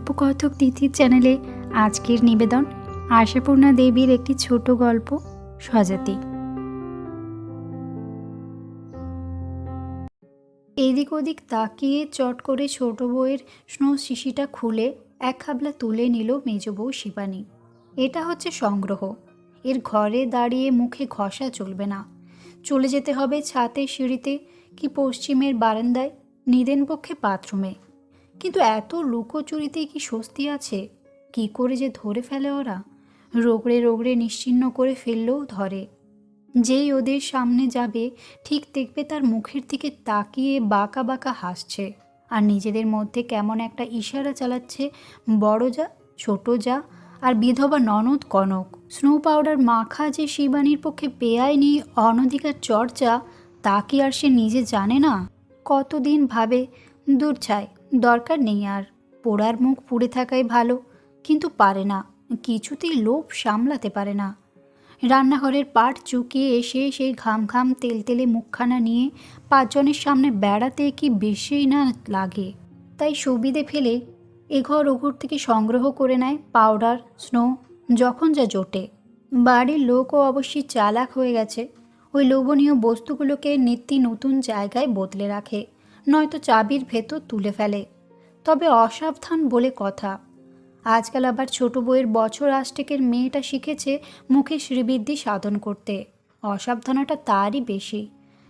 গল্পকথক তিথির চ্যানেলে আজকের নিবেদন আশাপূর্ণা দেবীর একটি ছোট গল্প স্বজাতি। এদিক ওদিক তাকিয়ে চট করে ছোট বউয়ের স্নো শিশিটা খুলে এক খাবলা তুলে নিল মেজ বউ শিবানী। এটা হচ্ছে সংগ্রহ। এর ঘরে দাঁড়িয়ে মুখে ঘষা চলবে না। চলে যেতে হবে ছাতের সিঁড়িতে কি পশ্চিমের বারান্দায়? নিদেন পক্ষে বাথরুমে। কিন্তু এত লুকোচুরিতে কি স্বস্তি আছে? কি করে যে ধরে ফেলে ওরা? রোগড়ে রোগড়ে নিশ্চিহ্ন করে ফেললেও ধরে। যেই ওদের সামনে যাবে, ঠিক দেখবে তার মুখের দিকে তাকিয়ে বাঁকা বাঁকা হাসছে। আর নিজেদের মধ্যে কেমন একটা ইশারা চালাচ্ছে, বড় যা, ছোট যা, আর বিধবা ননদ কনক। স্নো পাউডার মাখা যে শিবানীর পক্ষে পেয়ায়নি অনধিকার চর্চা, তা কি আর সে নিজে জানে না? কতদিন ভাবে, দূর ছাই দরকার নেই আর। পোড়ার মুখ পুড়ে থাকাই ভালো, কিন্তু পারে না। কিছুতেই লোভ সামলাতে পারে না। রান্নাঘরের পাট চুকিয়ে এসে সেই ঘাম ঘাম তেলতেলে মুখখানা নিয়ে পাঁচজনের সামনে বেড়াতে কি বেশিই না লাগে। তাই সুবিধে ফেলে এঘর ওঘর থেকে সংগ্রহ করে নেয় পাউডার, স্নো, যখন যা জোটে। বাড়ির লোকও অবশ্যই চালাক হয়ে গেছে। ওই লোভনীয় বস্তুগুলোকে নিত্যি নতুন জায়গায় বদলে রাখে। নয়তো চাবির ভেতর তুলে ফেলে। তবে অসাবধান বলে কথা। আজকাল আবার ছোট বইয়ের বছর আষ্টেকের মেয়েটা শিখেছে মুখে শ্রীবৃদ্ধি সাধন করতে। অসাবধানতা তারই বেশি।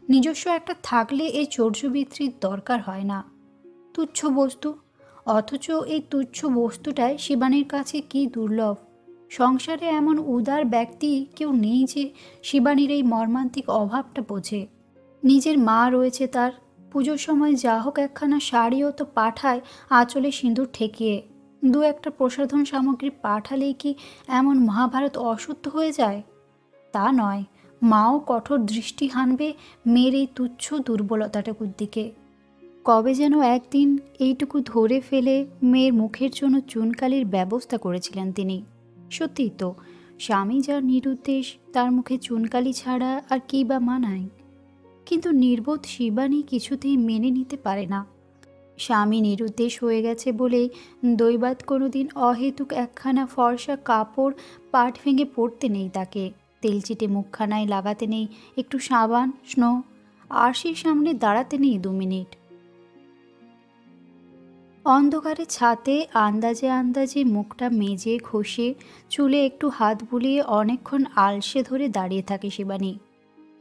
নিজস্ব একটা থাকলে এই চর্যবৃত্তির দরকার হয় না। তুচ্ছ বস্তু। অথচ এই তুচ্ছ বস্তুটাই শিবানীর কাছে কি দুর্লভ? সংসারে এমন উদার ব্যক্তি কেউ নেই যে শিবানীর এই মর্মান্তিক অভাবটা বোঝে। নিজের মা রয়েছে তার। পুজোর সময় যা হোক একখানা শাড়িও তো পাঠায় আঁচলে সিঁদুর ঠেকিয়ে। দু একটা প্রসাধন সামগ্রী পাঠালেই কি এমন মহাভারত অশুদ্ধ হয়ে যায়? তা নয়, মাও কঠোর দৃষ্টি হানবে মেয়ের এই তুচ্ছ দুর্বলতাটুকুর দিকে। কবে যেন একদিন এইটুকু ধরে ফেলে মেয়ের মুখের জন্য চুনকালির ব্যবস্থা করেছিলেন তিনি। সত্যিই তো, স্বামী যার নিরুদ্দেশ, তার মুখে চুনকালি ছাড়া আর কী বা মানায়? কিন্তু নির্বোধ শিবানী কিছুতেই মেনে নিতে পারে না। স্বামী নিরুদ্দেশ হয়ে গেছে বলেই দৈবাত কোনোদিন অহেতুক একখানা ফর্সা কাপড় পাট ভেঙে পড়তে নেই তাকে। তেলচিটে মুখখানায় লাগাতে নেই, একটু সাবান, স্নো, আরশির সামনে দাঁড়াতে নেই দু মিনিট। অন্ধকারে ছাতে আন্দাজে আন্দাজে মুখটা মেজে ঘষে চুলে একটু হাত বুলিয়ে অনেকক্ষণ আলসে ধরে দাঁড়িয়ে থাকে শিবানী।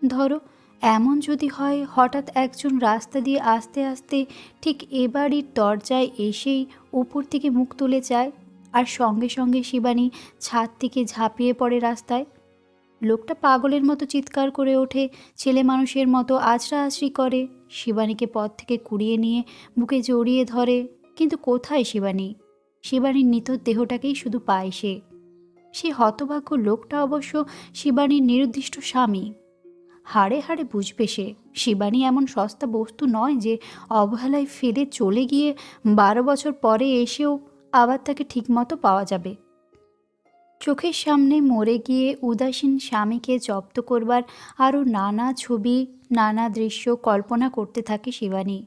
ধরো এমন যদি হয়, হঠাৎ একজন রাস্তা দিয়ে আস্তে আস্তে ঠিক এ বাড়ির দরজায় এসেই উপর থেকে মুখ তুলে যায় আর সঙ্গে সঙ্গে শিবানী ছাদ থেকে ঝাঁপিয়ে পড়ে রাস্তায়। লোকটা পাগলের মতো চিৎকার করে ওঠে, ছেলে মানুষের মতো আছড়া আছড়ি করে। শিবানীকে পথ থেকে কুড়িয়ে নিয়ে বুকে জড়িয়ে ধরে। কিন্তু কোথায় শিবানী? শিবানীর নিথর দেহটাকেই শুধু পায় সে। সে হতভাগ্য লোকটা অবশ্য শিবানীর নির্দিষ্ট স্বামী। হাড়ে হাড়ে বুঝবে সে। শিবানী এমন সস্তা বস্তু নয় যে অবহেলায় ফেলে চলে গিয়ে বারো বছর পরে এসেও আবার তাকে ঠিকমতো পাওয়া যাবে। চোখের সামনে মরে গিয়ে উদাসীন স্বামীকে জব্দ করবার আরও নানা ছবি, নানা দৃশ্য কল্পনা করতে থাকে শিবানী।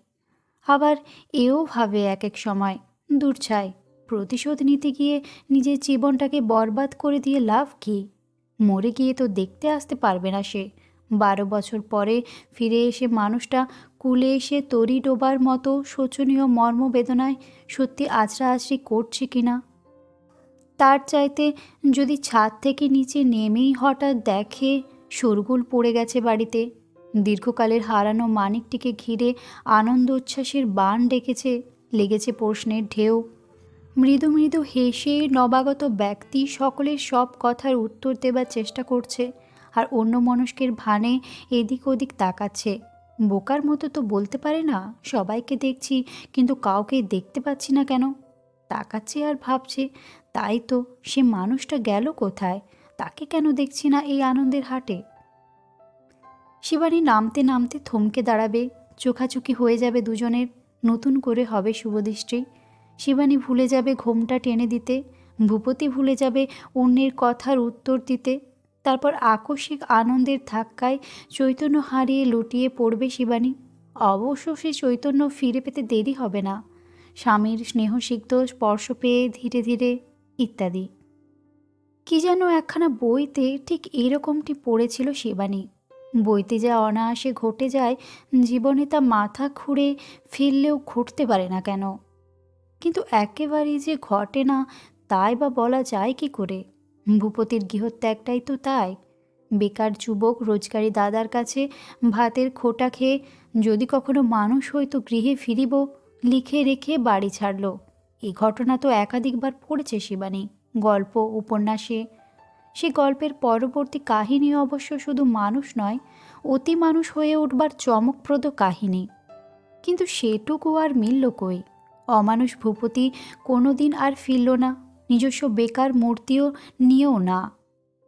আবার এও ভাবে এক এক সময় দূর ছাই প্রতিশোধ নিতে গিয়ে নিজের জীবনটাকে বরবাদ করে দিয়ে লাভ কী? মরে গিয়ে তো দেখতে আসতে পারবে না সে। বারো বছর পরে ফিরে এসে মানুষটা কুলে এসে তরি ডোবার মতো শোচনীয় মর্মবেদনায় সত্যি আছড়া আছড়ি করছে কিনা তার চাইতে যদি ছাদ থেকে নিচে নেমেই হঠাৎ দেখে শোরগোল পড়ে গেছে বাড়িতে। দীর্ঘকালের হারানো মানিকটিকে ঘিরে আনন্দ উচ্ছ্বাসের বান ডেকেছে, লেগেছে প্রশ্নের ঢেউ। মৃদু মৃদু হেসে নবাগত ব্যক্তি সকলের সব কথার উত্তর দেবার চেষ্টা করছে। আর অন্য মনস্কের ভানে এদিক ওদিক তাকাচ্ছে। বোকার মতো তো বলতে পারে না, সবাইকে দেখছি, কিন্তু কাউকে দেখতে পাচ্ছি না কেন? তাকাচ্ছে আর ভাবছে, তাই তো সে মানুষটা গেল কোথায়? তাকে কেন দেখছি না এই আনন্দের হাটে? শিবানী নামতে নামতে থমকে দাঁড়াবে, চোখাচোখি হয়ে যাবে দুজনের, নতুন করে হবে শুভদৃষ্টি। শিবানী ভুলে যাবে ঘোমটা টেনে দিতে, ভূপতি ভুলে যাবে অন্যের কথার উত্তর দিতে। তারপর আকস্মিক আনন্দের ধাক্কায় চৈতন্য হারিয়ে লুটিয়ে পড়বে শিবানী। অবশ্য সে চৈতন্য ফিরে পেতে দেরি হবে না। স্বামীর স্নেহসিক্ত স্পর্শ পেয়ে ধীরে ধীরে ইত্যাদি। কি যেন একখানা বইতে ঠিক এরকমটি পড়েছিল শিবানী। বইতে যা অনায়াসে ঘটে যায়, জীবনে তা মাথা খুঁড়ে ফিরলেও ঘটতে পারে না কেন? কিন্তু একেবারেই যে ঘটে না, তাই বা বলা যায় কি করে? ভূপতির গৃহত্যাগটাই তো তাই। বেকার যুবক রোজগারি দাদার কাছে ভাতের খোটা খেয়ে যদি কখনো মানুষ হইতো গৃহে ফিরিব, লিখে রেখে বাড়ি ছাড়ল। এ ঘটনা তো একাধিকবার পড়েছে শিবানী, গল্প, উপন্যাসে। সে গল্পের পরবর্তী কাহিনী অবশ্য শুধু মানুষ নয়, অতি মানুষ হয়ে উঠবার চমকপ্রদ কাহিনী। কিন্তু সেটুকু আর মিলল কই? অমানুষ ভূপতি কোনো দিন আর ফিরল না। নিজস্ব বেকার মূর্তিও নিয়েও না।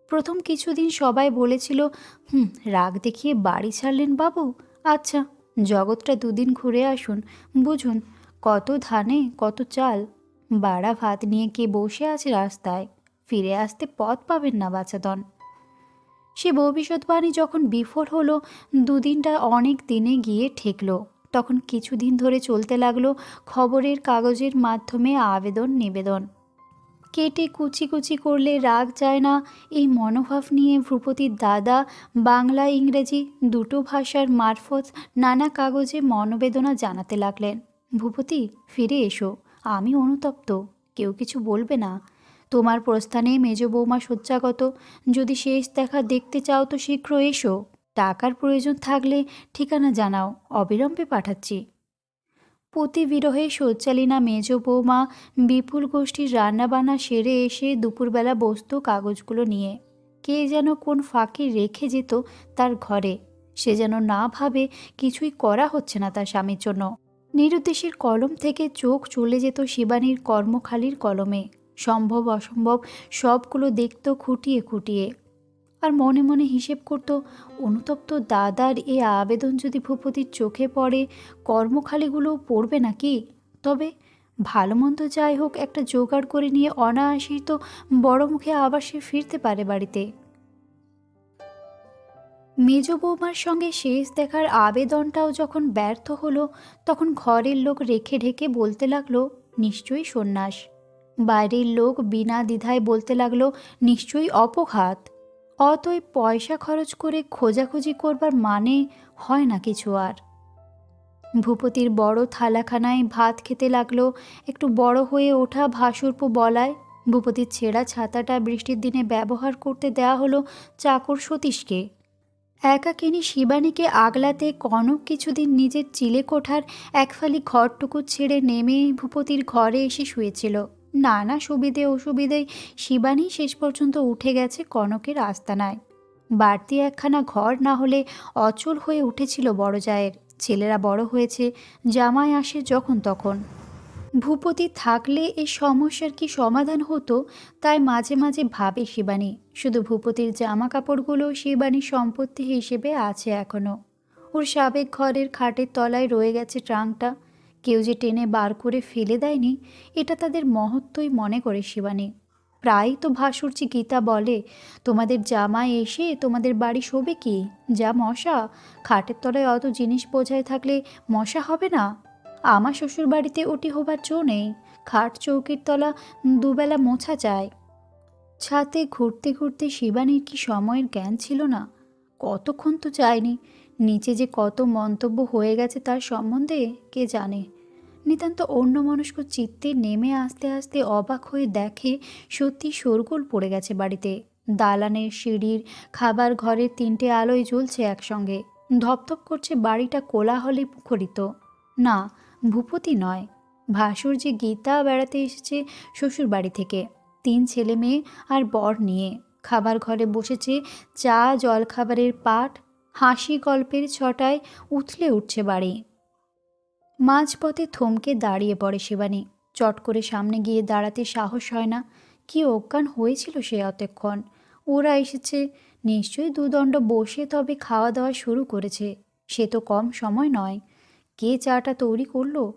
প্রথম কিছুদিন সবাই বলেছিল, হুম, রাগ দেখিয়ে বাড়ি ছাড়লেন বাবু। আচ্ছা জগৎটা দুদিন ঘুরে আসুন, বুঝুন কত ধানে, কত চাল। বাড়া ভাত নিয়ে কে বসে আছে রাস্তায়, ফিরে আসতে পথ পাবেন না বাচাদন। সে ভবিষ্যৎবাণী যখন বিফল হলো, দুদিনটা অনেক দিনে গিয়ে ঠেকল। তখন কিছুদিন ধরে চলতে লাগল খবরের কাগজের মাধ্যমে আবেদন নিবেদন কেটে কুচি কুচি করলে রাগ যায় না। এই মনোভাব নিয়ে ভূপতির দাদা, বাংলা, ইংরেজি দুটো ভাষার মারফত নানা কাগজে মনোবেদনা জানাতে লাগলেন। ভূপতি, ফিরে এসো, আমি অনুতপ্ত, কেউ কিছু বলবে না। তোমার প্রস্থানে মেজ বৌমা শয্যাগত, যদি শেষ দেখা দেখতে চাও তো শীঘ্র এসো। টাকার প্রয়োজন থাকলে ঠিকানা জানাও, অবিলম্বে পাঠাচ্ছি। পতি বিরহে শয্যালীনা মেজ বৌমা বিপুল গোষ্ঠীর রান্নাবান্না সেরে এসে দুপুরবেলা বসত, কাগজগুলো নিয়ে। কে যেন কোন ফাঁকে রেখে যেত তার ঘরে। সে যেন না ভাবে কিছুই করা হচ্ছে না তার স্বামীর জন্য। নিরুদ্দেশের কলম থেকে চোখ চলে যেত শিবানীর কর্মখালির কলমে। সম্ভব, অসম্ভব, সবগুলো দেখত খুঁটিয়ে খুঁটিয়ে। আর মনে মনে হিসেব করত, অনুতপ্ত দাদার এ আবেদন যদি ভূপতির চোখে পড়ে, কর্মখালিগুলো পড়বে নাকি? তবে ভালো মন্দ যাই হোক একটা জোগাড় করে নিয়ে অনায়াসেই তো বড় মুখে আবার সে ফিরতে পারে বাড়িতে। মেজ বৌমার সঙ্গে শেষ দেখার আবেদনটাও যখন ব্যর্থ হলো, তখন ঘরের লোক রেখে ঢেকে বলতে লাগল, নিশ্চয়ই সন্ন্যাস। বাইরের লোক বিনা দ্বিধায় বলতে লাগল, নিশ্চয়ই অপঘাত। অতএব পয়সা খরচ করে খোঁজাখুঁজি করবার মানে হয় না কিছু আর। ভূপতির বড় থালাখানায় ভাত খেতে লাগল, একটু বড় হয়ে ওঠা ভাসুরপ বলায় ভূপতির ছেঁড়া ছাতাটা বৃষ্টির দিনে ব্যবহার করতে দেয়া হলো চাকর সতীশকে। একাকিনী শিবানীকে আগলাতে কনক কিছুদিন নিজের চিলে কোঠার একফালি ঘরটুকু ছেড়ে নেমে ভূপতির ঘরে এসে শুয়েছিল। নানা সুবিধে অসুবিধেই শিবানী শেষ পর্যন্ত উঠে গেছে কনকের আস্তানায়। বাড়তি একখানা ঘর না হলে অচল হয়ে উঠেছিল বড় জায়ের। ছেলেরা বড় হয়েছে, জামাই আসে যখন তখন। ভূপতি থাকলে এই সমস্যার কি সমাধান হতো, তাই মাঝে মাঝে ভাবে শিবানী। শুধু ভূপতির জামা কাপড়গুলো শিবানীর সম্পত্তি হিসেবে আছে এখনও ওর সাবেক ঘরের খাটের তলায় রয়ে গেছে ট্রাঙ্কটা কেউ যে টেনে বার করে ফেলে দেয়নি, এটা তাদের মহত্বই মনে করে শিবানী। প্রায়ই তো ভাসুরচি গীতা বলে, তোমাদের জামাই এসে তোমাদের বাড়ি শোবে কি? যা মশা, খাটের তলায় অত জিনিস বোঝায় থাকলে মশা হবে না? আমার শ্বশুর বাড়িতে ওটি হবার জো নেই, খাট চৌকির তলা দুবেলা মোছা যায়। ছাতে ঘুরতে ঘুরতে শিবানীর কি সময়ের জ্ঞান ছিল না? কতক্ষণ তো যায়নি, নিচে যে কত মন্তব্য হয়ে গেছে তার সম্বন্ধে কে জানে? নিতান্ত অন্য মনস্ক চিত্তে নেমে আসতে আসতে অবাক হয়ে দেখে সত্যি শোরগোল পড়ে গেছে বাড়িতে। দালানের সিঁড়ির খাবার ঘরের তিনটে আলোয় জ্বলছে একসঙ্গে। ধপধপ করছে বাড়িটা কোলাহলে মুখরিত না, ভূপতি নয়। ভাসুর যে গীতা বেড়াতে এসেছে শ্বশুর বাড়ি থেকে। তিন ছেলে মেয়ে আর বর নিয়ে। খাবার ঘরে বসেছে চা, জলখাবারের পাট। হাসি গল্পের ছটায় উথলে উঠছে বাড়ি। মাঝপথে থমকে দাঁড়িয়ে পড়ে শিবানী। চট করে সামনে গিয়ে দাঁড়াতে সাহস হয় না। কি অজ্ঞান হয়েছিল সে অতক্ষণ। ওরা এসেছে। নিশ্চয়ই দুদণ্ড বসে তবে খাওয়া দাওয়া শুরু করেছে। সে তো কম সময় নয়। কে চাটা তৈরি করল?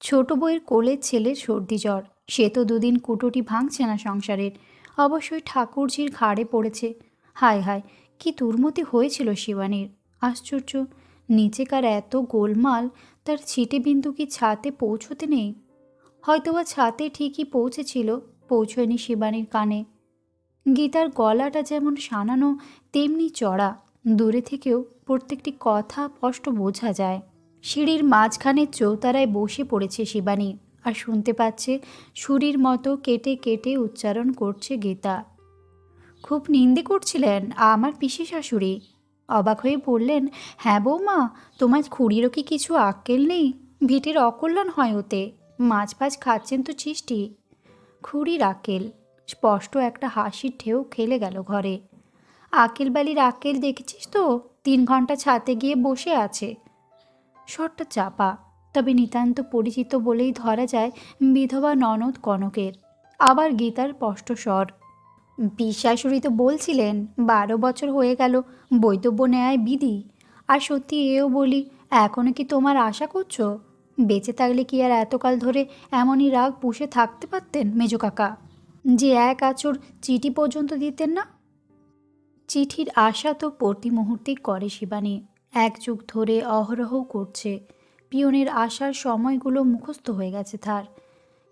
ছোট বইয়ের কোলের ছেলের সর্দি জ্বর। সে তো দুদিন কুটোটি ভাঙছে না সংসারের। অবশ্যই ঠাকুরজির ঘাড়ে পড়েছে। হায় হায়, কি দুর্মতি হয়েছিল শিবানীর। আশ্চর্য, নিচেকার এত গোলমাল তার ছিটে বিন্দু কি ছাতে পৌঁছতে নেই? হয়তোবা ছাতে ঠিকই পৌঁছেছিল, পৌঁছয়নি শিবানীর কানে। গীতার গলাটা যেমন সানানো, তেমনি চড়া। দূরে থেকেও প্রত্যেকটি কথা স্পষ্ট বোঝা যায়। সিঁড়ির মাঝখানে চৌতারায় বসে পড়েছে শিবানী আর শুনতে পাচ্ছে ছুরির মতো কেটে কেটে উচ্চারণ করছে গীতা। খুব নিন্দে করছিলেন আমার পিসি শাশুড়ি। অবাক হয়ে বললেন হ্যাঁ বৌমা, তোমার খুঁড়িরও কি কিছু আক্কেল নেই? ভিটের অকল্যাণ হয় ওতে। মাছ ফাছ খাচ্ছেন তো চিষ্টি। খুঁড়ির আক্কেল। স্পষ্ট একটা হাসির ঢেউ খেলে গেল ঘরে। আকেল বালির আকেল দেখেছিস তো? তিন ঘণ্টা ছাতে গিয়ে বসে আছে। শটটা চাপা। তবে নিতান্ত পরিচিত বলেই ধরা যায় বিধবা ননদ কনকের। আবার গীতার স্পষ্ট স্বর। বিশ্বাসুরি তো বলছিলেন, বারো বছর হয়ে গেল বৈতব্য নেয় বিধি। আর সত্যি এও বলি এখনও কি তোমার আশা করছ? বেঁচে থাকলে কি আর এতকাল ধরে এমনই রাগ পুষে থাকতে পারতেন মেজো কাকা? যে এক আচর চিঠি পর্যন্ত দিতেন না? চিঠির আশা তো প্রতি মুহূর্তেই করে শিবানী। এক যুগ ধরে অহরহ করছে। পিয়নের আসার সময়গুলো মুখস্থ হয়ে গেছে তার।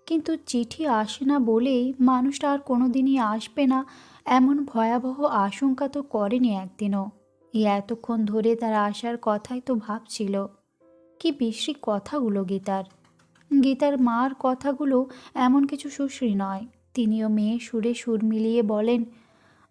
কিন্তু চিঠি আসে না বলেই মানুষটা আর কোনো দিনই আসবে না। এমন ভয়াবহ আশঙ্কা তো করেনি একদিনও। এই এতক্ষণ ধরে তার আসার কথাই তো ভাবছিল। কি বিশ্রী কথাগুলো গীতার। গীতার মার কথাগুলো এমন কিছু সুশ্রী নয়। তিনিও মেয়ে সুরে সুর মিলিয়ে বলেন,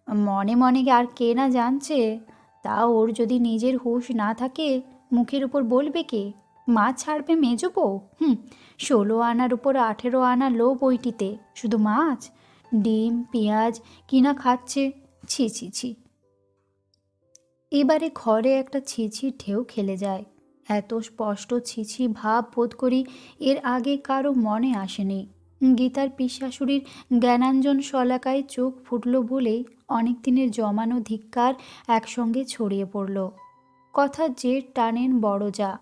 মনে মনে আর কে না জানছে? তা ওর যদি নিজের হুঁশ না থাকে, মুখের উপর বলবে কে? মাছ ছাড়বে মেজো বউ? হুম, ষোলো আনার উপর আঠেরো আনা লো বইটিতে শুধু মাছ? ডিম, পেঁয়াজ কিনা খাচ্ছে? ছি ছি ছি। এবারে ঘরে একটা ছিছি ঢেউ খেলে যায়। এত স্পষ্ট ছিছি ভাব বোধ করি এর আগে কারও মনে আসেনি। গীতার পিসাশুড়ির জ্ঞানাঞ্জন শলাকায় চোখ ফুটল বলেই অনেক দিনের জমানো ধিক্কার একসঙ্গে ছড়িয়ে পড়ল। কথা যে টানেন বড় যা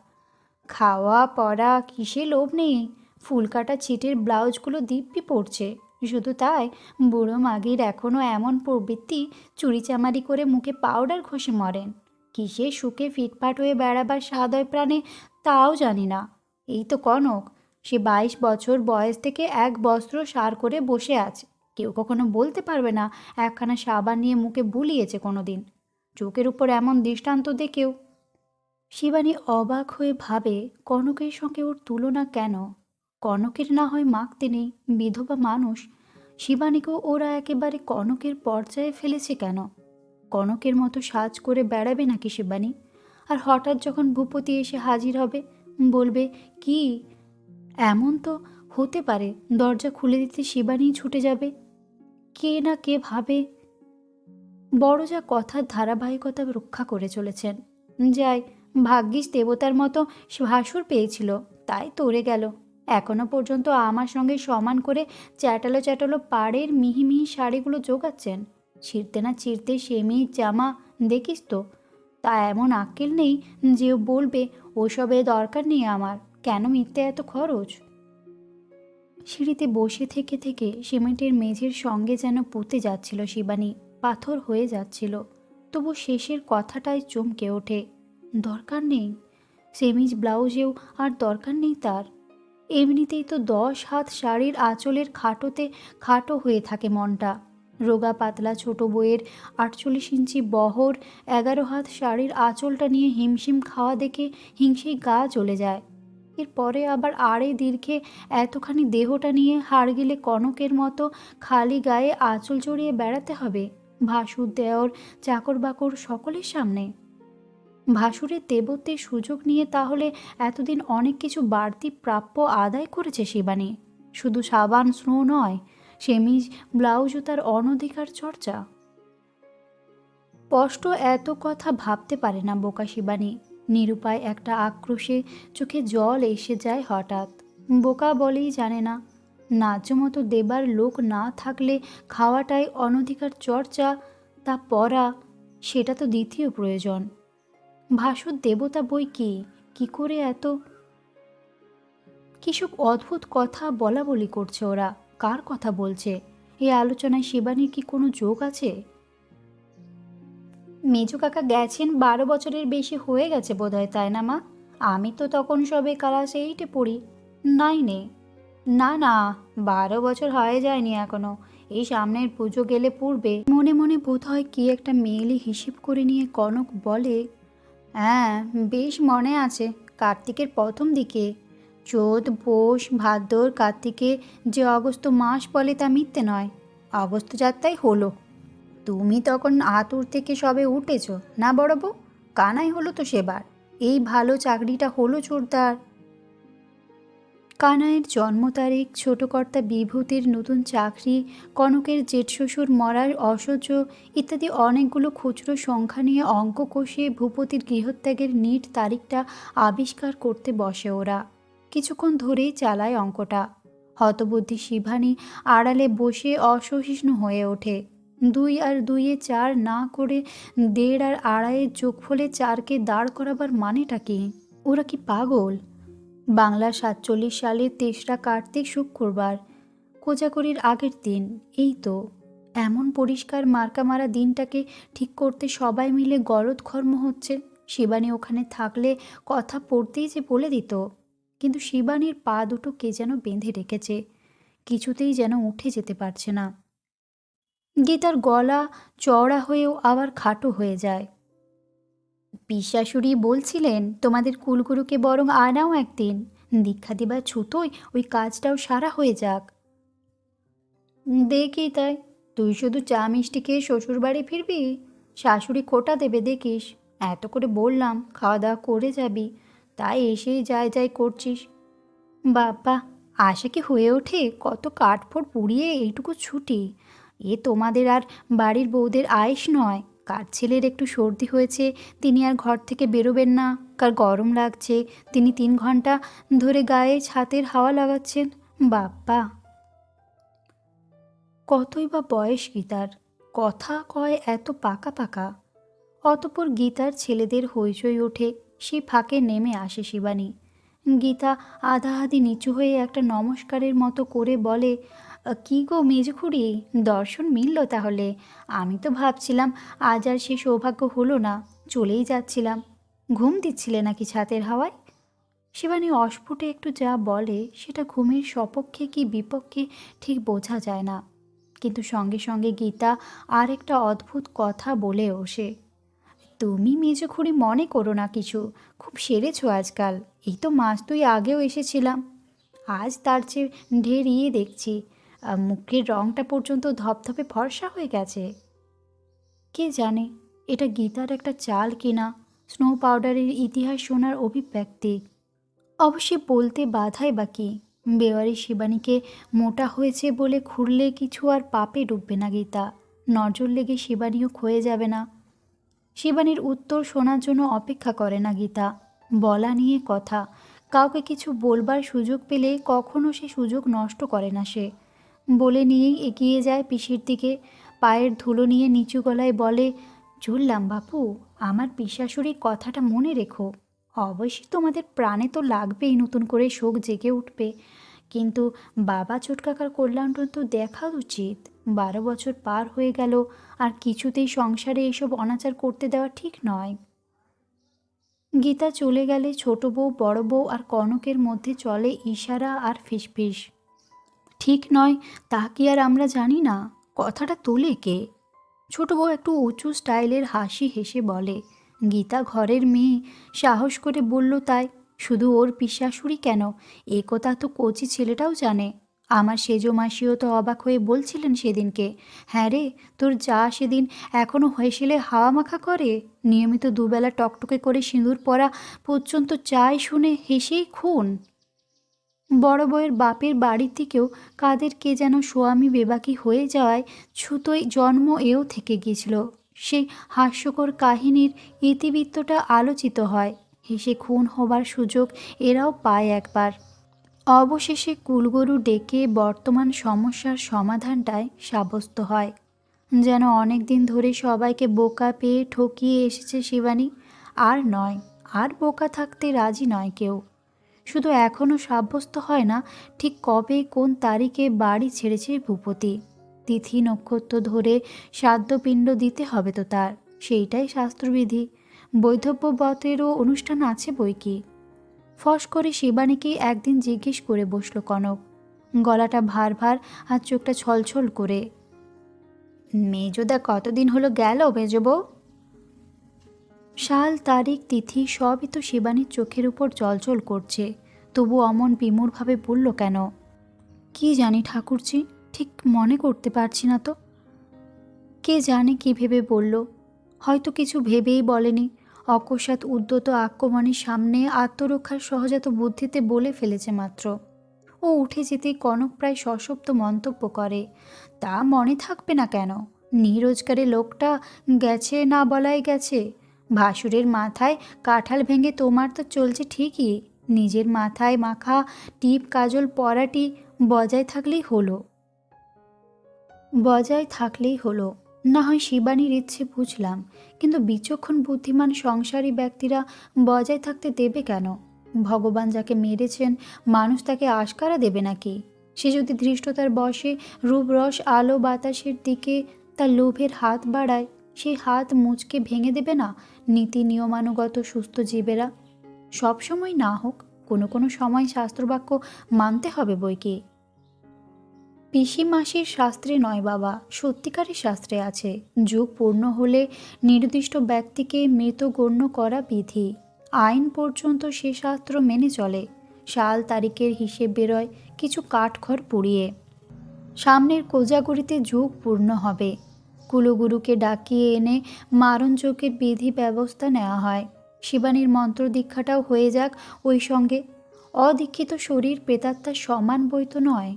খাওয়া, পড়া, কিসে লোভ নেই। ফুলকাটা ছিটের ব্লাউজগুলো দিব্যি পড়ছে শুধু তাই, বুড়ো মাগির এখনও এমন প্রবৃত্তি চুরিচামারি করে মুখে পাউডার ঘষে মরেন। কিসে সুখে ফিটফাট হয়ে বেড়াবার সাদয় প্রাণে, তাও জানি না। এই তো কনক, সে বাইশ বছর বয়স থেকে এক বস্ত্র সার করে বসে আছে। কেউ কখনো বলতে পারবে না, একখানা সাবান নিয়ে মুখে বুলিয়েছে কোনো দিন চোখের উপর এমন দৃষ্টান্ত দেখেও শিবানী অবাক হয়ে ভাবে, কনকের সঙ্গে ওর তুলনা কেন? কনকের না হয় মাখতে নেই, বিধবা মানুষ। শিবানীকেও ওরা একেবারে কনকের পর্যায়ে ফেলেছে কেন? কনকের মতো সাজ করে বেড়াবে নাকি শিবানী? আর হঠাৎ যখন ভূপতি এসে হাজির হবে, বলবে, কি? এমন তো হতে পারে, দরজা খুলে দিতে শিবানী ছুটে যাবে? কে না কে ভাবে, বড় যা কথার ধারাবাহিকতা রক্ষা করে চলেছেন। যাই ভাগ্যিস দেবতার মতো ভাসুর পেয়েছিল, তাই তরে গেল। এখনও পর্যন্ত আমার সঙ্গে সমান করে চ্যাটালো চ্যাটালো পাড়ের মিহি মিহি শাড়িগুলো জোগাচ্ছেন। ছিঁড়তে না ছিঁড়তে সেমি জামা দেখিস তো? তা এমন আক্কেল নেই যে বলবে ওসবে দরকার নেই আমার, কেন মিথ্যে এত খরচ? সিঁড়িতে বসে থেকে থেকে সিমেন্টের মেঝের সঙ্গে যেন পুঁতে যাচ্ছিল শিবানী, পাথর হয়ে যাচ্ছিল। তবু শেষের কথাটাই চমকে ওঠে। দরকার নেই। সেমিজ ব্লাউজেও আর দরকার নেই তার। এমনিতেই তো দশ হাত শাড়ির আঁচলের খাটোতে খাটো হয়ে থাকে মনটা। রোগা পাতলা ছোট বইয়ের আটচল্লিশ ইঞ্চি বহর এগারো হাত শাড়ির আঁচলটা নিয়ে হিমশিম খাওয়া দেখে হিংসেই গা চলে যায়। এরপরে আবার আড়ে দীর্ঘে এতখানি দেহটা নিয়ে হাড় গেলে কনকের মতো খালি গায়ে আঁচল জড়িয়ে বেড়াতে হবে। ভাসুর দেওর চাকর বাকর সকলের সামনে। ভাসুরের দেবত্বের সুযোগ নিয়ে তাহলে এতদিন অনেক কিছু বাড়তি প্রাপ্য আদায় করেছে শিবানী। শুধু সাবান, স্নো নয়, সেমিজ ব্লাউজও তার অনধিকার চর্চা। স্পষ্ট এত কথা ভাবতে পারে না বোকা শিবানী। নিরুপায় একটা আক্রোশে চোখে জল এসে যায় হঠাৎ। বোকা বলেই জানে না, ন্যায্য মতো দেবার লোক না থাকলে খাওয়াটাই অনধিকার চর্চা, তা পড়া, সেটা তো দ্বিতীয় প্রয়োজন। ভাসুর দেবতা বই কি? কি করে এত? কিসব অদ্ভুত কথা বলা বলি করছে ওরা? কার কথা বলছে? এই আলোচনায় শিবানীর কি কোনো যোগ আছে? মেজু কাকা গেছেন, বারো বছরের বেশি হয়ে গেছে বোধহয়, তাই না মা? আমি তো তখন সবে ক্লাস এইটে পড়ি। নাইনে না। না বারো বছর হয়ে যায়নি এখনও। এই সামনের পুজো গেলে পূর্বে মনে মনে বোধ হয় কি একটা মেয়েলি হিসেব করে নিয়ে কনক বলে হ্যাঁ বেশ মনে আছে কার্তিকের প্রথম দিকে। চোদ পৌষ ভাদ্র, কার্তিকে যে অগস্ত মাস বলে তা মিথ্যে নয়, অগস্ত যাত্রাই হলো। তুমি তখন আতুর থেকে সবে উঠেছ, না বড়বো কানাই হলো তো সেবার। এই ভালো চাকরিটা হলো চোরদার। কানাইয়ের জন্ম তারিখ, ছোটকর্তা বিভূতির নতুন চাকরি, কনকের জেঠ শ্বশুর মরার অসহ্য ইত্যাদি অনেকগুলো খুচরো সংখ্যা নিয়ে অঙ্ক কষিয়ে ভূপতির গৃহত্যাগের নিট তারিখটা আবিষ্কার করতে বসে ওরা। কিছুক্ষণ ধরেই চালায় অঙ্কটা। হতবুদ্ধি শিভানী আড়ালে বসে অসহিষ্ণু হয়ে ওঠে। দুই আর দুইয়ে চার না করে দেড় আর আড়াইয়ের যোগফলে চারকে দাঁড় করাবার মানেটা কি? ওরা কি পাগল? বাংলার সাতচল্লিশ সালের তেসরা কার্তিক শুক্রবার, কোজাগরির আগের দিন। এই তো, এমন পরিষ্কার মার্কা মারা দিনটাকে ঠিক করতে সবাই মিলে গলদঘর্ম হচ্ছে। শিবানী ওখানে থাকলে কথা পড়তেই যে বলে দিত, কিন্তু শিবানীর পা দুটো কে যেন বেঁধে রেখেছে, কিছুতেই যেন উঠে যেতে পারছে না। গীতার গলা চওড়া হয়েও আবার খাটো হয়ে যায়। পিসাশুড়ি বলছিলেন, তোমাদের কুলগুরুকে বরং আনাও একদিন। দীক্ষা দিবার ছুতোয় ওই কাজটাও সারা হয়ে যাক। দেখি তাই? তুই শুধু চা মিষ্টি খেয়ে শ্বশুর বাড়ি ফিরবি? শাশুড়ি খোটা দেবে দেখিস। এত করে বললাম খাওয়া দাওয়া করে যাবি। তাই এসেই যায় যাই করছিস। বাবা আশা কি হয়ে ওঠে? কত কাঠফোড় পুড়িয়ে এইটুকু ছুটি। এ তোমাদের আর বাড়ির বউদের আয়েস নয়। কার ছেলের একটু সর্দি হয়েছে, তিনি আর ঘর থেকে বেরোবেন না। কার গরম লাগছে, তিনি তিন ঘণ্টা ধরে গায়ে ছাতের হাওয়া লাগাচ্ছেন। বাপ্পা। কতই বা বয়স গীতার, কথা কয় এত পাকা পাকা। অতপর গীতার ছেলেদের হইচই ওঠে, সে ফাঁকে নেমে আসে শিবানী। গীতা আধা আধি নিচু হয়ে একটা নমস্কারের মতো করে বলে কি গো মেজখুড়ি দর্শন মিলল তাহলে। আমি তো ভাবছিলাম আজ আর সে সৌভাগ্য হলো না, চলেই যাচ্ছিলাম। ঘুম দিচ্ছিলে নাকি ছাতের হাওয়ায়? শিবানী অস্ফুটে একটু যা বলে, সেটা ঘুমের সপক্ষে কি বিপক্ষে ঠিক বোঝা যায় না। কিন্তু সঙ্গে সঙ্গে গীতা আর একটা অদ্ভুত কথা বলে ওসে তুমি মেজখুড়ি মনে করো না কিছু, খুব সেরেছো আজকাল। এই তো মাস দুই আগেও এসেছিলাম। আজ তার চেয়ে ঢের ইয়ে দেখছি। মুখের রঙটা পর্যন্ত ধপধপে ফর্সা হয়ে গেছে। কে জানে, এটা গীতার একটা চাল কিনা স্নো পাউডারের ইতিহাস শোনার অভিব্যক্তি। অবশ্যই বলতে বাধাই বা কি বেওয়ারি শিবানীকে মোটা হয়েছে বলে খুঁড়লে কিছু আর পাপে ডুববে না গীতা। নজর লেগে শিবানীও ক্ষয়ে যাবে না। শিবানীর উত্তর শোনার জন্য অপেক্ষা করে না গীতা। বলা নিয়ে কথা। কাউকে কিছু বলবার সুযোগ পেলে কখনো সে সুযোগ নষ্ট করে না সে। বলে নিয়েই এগিয়ে যায় পিসির দিকে। পায়ের ধুলো নিয়ে নিচু গলায় বলে ঝুললাম বাপু, আমার পিসাশুড়ির কথাটা মনে রেখো। অবশ্যই তোমাদের প্রাণে তো লাগবেই নতুন করে শোক জেগে উঠবে। কিন্তু বাবা ছোটকাকার কল্যাণটা তো দেখা উচিত। বারো বছর পার হয়ে গেল, আর কিছুতেই সংসারে এইসব অনাচার করতে দেওয়া ঠিক নয়। গীতা চলে গেলে ছোট বউ, বড় বউ আর কনকের মধ্যে চলে ইশারা আর ফিসফিস। ঠিক নয়, তা কি আর আমরা জানি না? কথাটা তোলে কে? ছোট বউ একটু উঁচু স্টাইলের হাসি হেসে বলে, গীতা ঘরের মেয়ে। সাহস করে বলল তাই, শুধু ওর পিসাশুড়ি কেন? এ কথা তো কচি ছেলেটাও জানে। আমার সেজো মাসিও তো অবাক হয়ে বলছিলেন সেদিনকে হ্যাঁ রে, তোর যা সেদিন এখনও হয়েছিলে হাওয়া মাখা করে? নিয়মিত দুবেলা টকটকে করে সিঁদুর পরা পর্যন্ত চাই শুনে হেসেই খুন। বড় বউয়ের বাপের বাড়ি থেকেও কাদের কে যেন স্বামী বেবাকি হয়ে যাওয়ায় ছুতোই জন্ম এও থেকে গিয়েছিল। সেই হাস্যকর কাহিনীর ইতিবৃত্তটা আলোচিত হয়। হেসে খুন হবার সুযোগ এরাও পায় একবার। অবশেষে কুলগরু ডেকে বর্তমান সমস্যার সমাধানটায় সাব্যস্ত হয়। যেন অনেক দিন ধরে সবাইকে বোকা পেয়ে ঠকিয়ে এসেছে শিবানী। আর নয়, আর বোকা থাকতে রাজি নয় কেউ। শুধু এখনও সাব্যস্ত হয় না, ঠিক কবে কোন তারিখে বাড়ি ছেড়েছে ভূপতি? তিথি নক্ষত্র ধরে শ্রাদ্ধপিণ্ড দিতে হবে তো তার, সেইটাই শাস্ত্রবিধি। বৈধব্য বতেরও অনুষ্ঠান আছে বই কি? ফস করে শিবানীকে একদিন জিজ্ঞেস করে বসল কনক। গলাটা ভার ভার আর চোখটা ছলছল করে। মেজোদা কতদিন হলো গেল মেজবো সাল তারিখ, তিথি সবই তো শিবানীর চোখের উপর চলচল করছে। তবু অমন বিমূঢ়ভাবে বলল কেন? কি জানি ঠাকুরজি, ঠিক মনে করতে পারছি না তো। কে জানে কি ভেবে বলল। হয়তো কিছু ভেবেই বলেনি। অকস্মাৎ উদ্যত আক্রমণের সামনে আত্মরক্ষার সহজাত বুদ্ধিতে বলে ফেলেছে মাত্র। ও উঠে যেতেই কনক প্রায় সশব্দ মন্তব্য করে। তা মনে থাকবে না কেন? নিরোজগারে লোকটা গেছে না বলাই গেছে? ভাসুরের মাথায় কাঁঠাল ভেঙে তোমার তো চলছে ঠিকই। নিজের মাথায় মাখা টিপ কাজল পরাটি বজায় থাকলেই হলো। বজায় থাকলেই হলো। না হয় শিবানীর ইচ্ছে বুঝলাম, কিন্তু বিচক্ষণ বুদ্ধিমান সংসারী ব্যক্তিরা বজায় থাকতে দেবে কেন? ভগবান যাকে মেরেছেন, মানুষ তাকে আশকারা দেবে নাকি? সে যদি ধৃষ্টতার বসে রূপরস আলো বাতাসের দিকে তার লোভের হাত বাড়ায় সেই হাত মুচকে ভেঙে দেবে না নীতি নিয়মানুগত সুস্থ জীবেরা। সব সময় না হোক, কোনো কোনো সময় শাস্ত্রবাক্য মানতে হবে বইকে। পিসি মাসির শাস্ত্রে নয় বাবা, সত্যিকারের শাস্ত্রে আছে। যুগ পূর্ণ হলে নির্দিষ্ট ব্যক্তিকে মৃত গণ্য করা বিধি। আইন পর্যন্ত সে শাস্ত্র মেনে চলে। সাল তারিখের হিসেব বেরোয় কিছু কাঠখড় পুড়িয়ে। সামনের কোজাগরিতে যুগ পূর্ণ হবে। কুলগুরুকে ডাকিয়ে এনে মারণযোগের বিধি ব্যবস্থা নেওয়া হয়। শিবানীর মন্ত্র দীক্ষাটাও হয়ে যাক ওই সঙ্গে। অদীক্ষিত শরীর প্রেতাত্মার সমান বই তো নয়।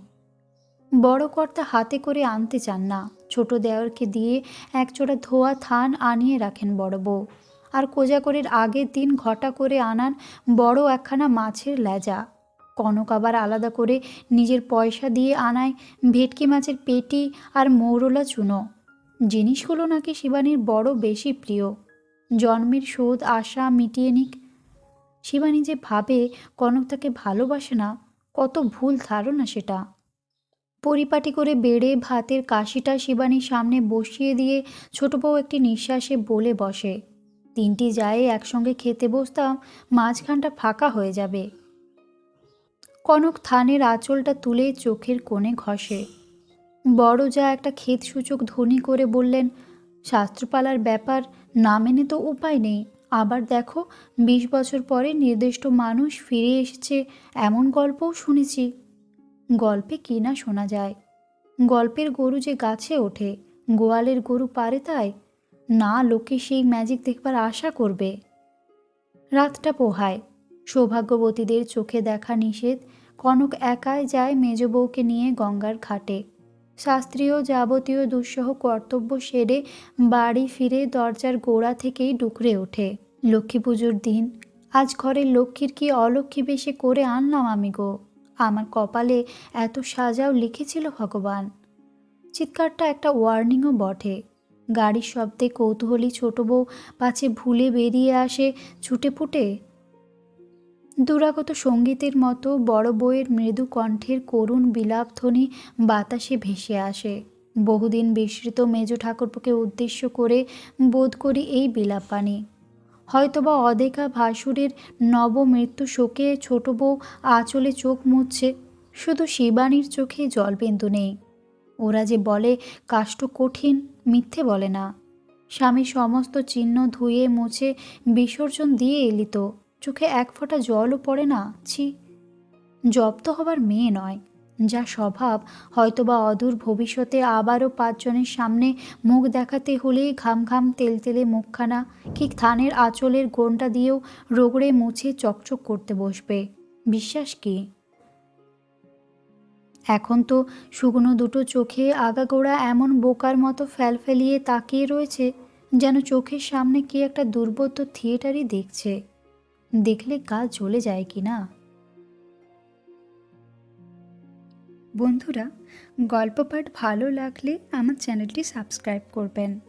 বড় কর্তা হাতে করে আনতে চান না। ছোট দেওরকে দিয়ে একজোড়া ধোয়া থান আনিয়ে রাখেন বড় বউ। আর কোজাগরের আগের দিন ঘটা করে আনান বড় একখানা মাছের লেজা। কনক আবার আলাদা করে নিজের পয়সা দিয়ে আনায় ভেটকি মাছের পেটি আর মৌরলা চুনো। জিনিসগুলো নাকি শিবানীর বড় বেশি প্রিয়। জন্মের শোধ আশা মিটিয়ে নিক। শিবানী যে ভাবে কনক তাকে ভালোবাসে না, কত ভুল ধারণা সেটা। পরিপাটি করে বেড়ে ভাতের কাশিটা শিবানীর সামনে বসিয়ে দিয়ে ছোট বউ একটি নিঃশ্বাসে বলে বসে, তিনটি যায় একসঙ্গে খেতে বসতাম, মাঝখানটা ফাঁকা হয়ে যাবে। কনক থানের আঁচলটা তুলে চোখের কোণে ঘষে বড় যা একটা ক্ষেত সূচক ধ্বনি করে বললেন, শাস্ত্রপালার ব্যাপার না মেনে তো উপায় নেই। আবার দেখো, বিশ বছর পরে নির্দিষ্ট মানুষ ফিরে এসেছে, এমন গল্পও শুনেছি। গল্পে কি না শোনা যায়? গল্পের গরু যে গাছে ওঠে, গোয়ালের গরু পারে তাই? না, লোকে সেই ম্যাজিক দেখবার আশা করবে। রাতটা পোহায়। সৌভাগ্যবতীদের চোখে দেখা নিষেধ। কনক একাই যায় মেজ বউকে নিয়ে গঙ্গার ঘাটে। শাস্ত্রীয় যাবতীয় দুঃসহ কর্তব্য সেরে বাড়ি ফিরে দরজার গোড়া থেকেই ডুকরে ওঠে। লক্ষ্মী পুজোর দিন, আজ ঘরের লক্ষ্মীর কি অলক্ষ্মী বেশে করে আনলাম আমি গো? আমার কপালে এত সাজাও লিখেছিল ভগবান। চিৎকারটা একটা ওয়ার্নিংও বটে। গাড়ির শব্দে কৌতূহলী ছোট বউ পাছে ভুলে বেরিয়ে আসে ছুটে ফুটে দুরাগত সঙ্গীতের মতো বড় বউয়ের মৃদু কণ্ঠের করুণ বিলাপধ্বনি বাতাসে ভেসে আসে। বহুদিন বিস্মৃত মেজ ঠাকুরপোকে উদ্দেশ্য করে বোধ করি এই বিলাপানি হয়তোবা অদেখা ভাসুরের নবমৃত্যু শোকে ছোট বউ আঁচলে চোখ মুছছে, শুধু শিবানীর চোখে জলবিন্দু নেই। ওরা যে বলে কাষ্ট কঠিন, মিথ্যে বলে না। স্বামী সমস্ত চিহ্ন ধুয়ে মুছে বিসর্জন দিয়ে এলি তো। চোখে এক ফোঁটা জলও পড়ে না, ছি। জব্দ হবার মেয়ে নয়, যা স্বভাব হয়তোবা অদূর ভবিষ্যতে আবারও পাঁচজনের সামনে মুখ দেখাতে হলেই ঘাম ঘাম তেলতেলে মুখখানা, ঠিক থানের আঁচলের গোনটা দিয়েও রোগড়ে মুছে চকচক করতে বসবে। বিশ্বাস কি? এখন তো শুকনো দুটো চোখে আগাগোড়া এমন বোকার মতো ফেলফেলিয়ে তাকিয়ে রয়েছে, যেন চোখের সামনে কি একটা দুর্বোধ্য থিয়েটারই দেখছে। দেখলে গা জ্বলে যায় কি না? বন্ধুরা গল্প পাঠ ভালো লাগলে আমার চ্যানেলটি সাবস্ক্রাইব করবেন।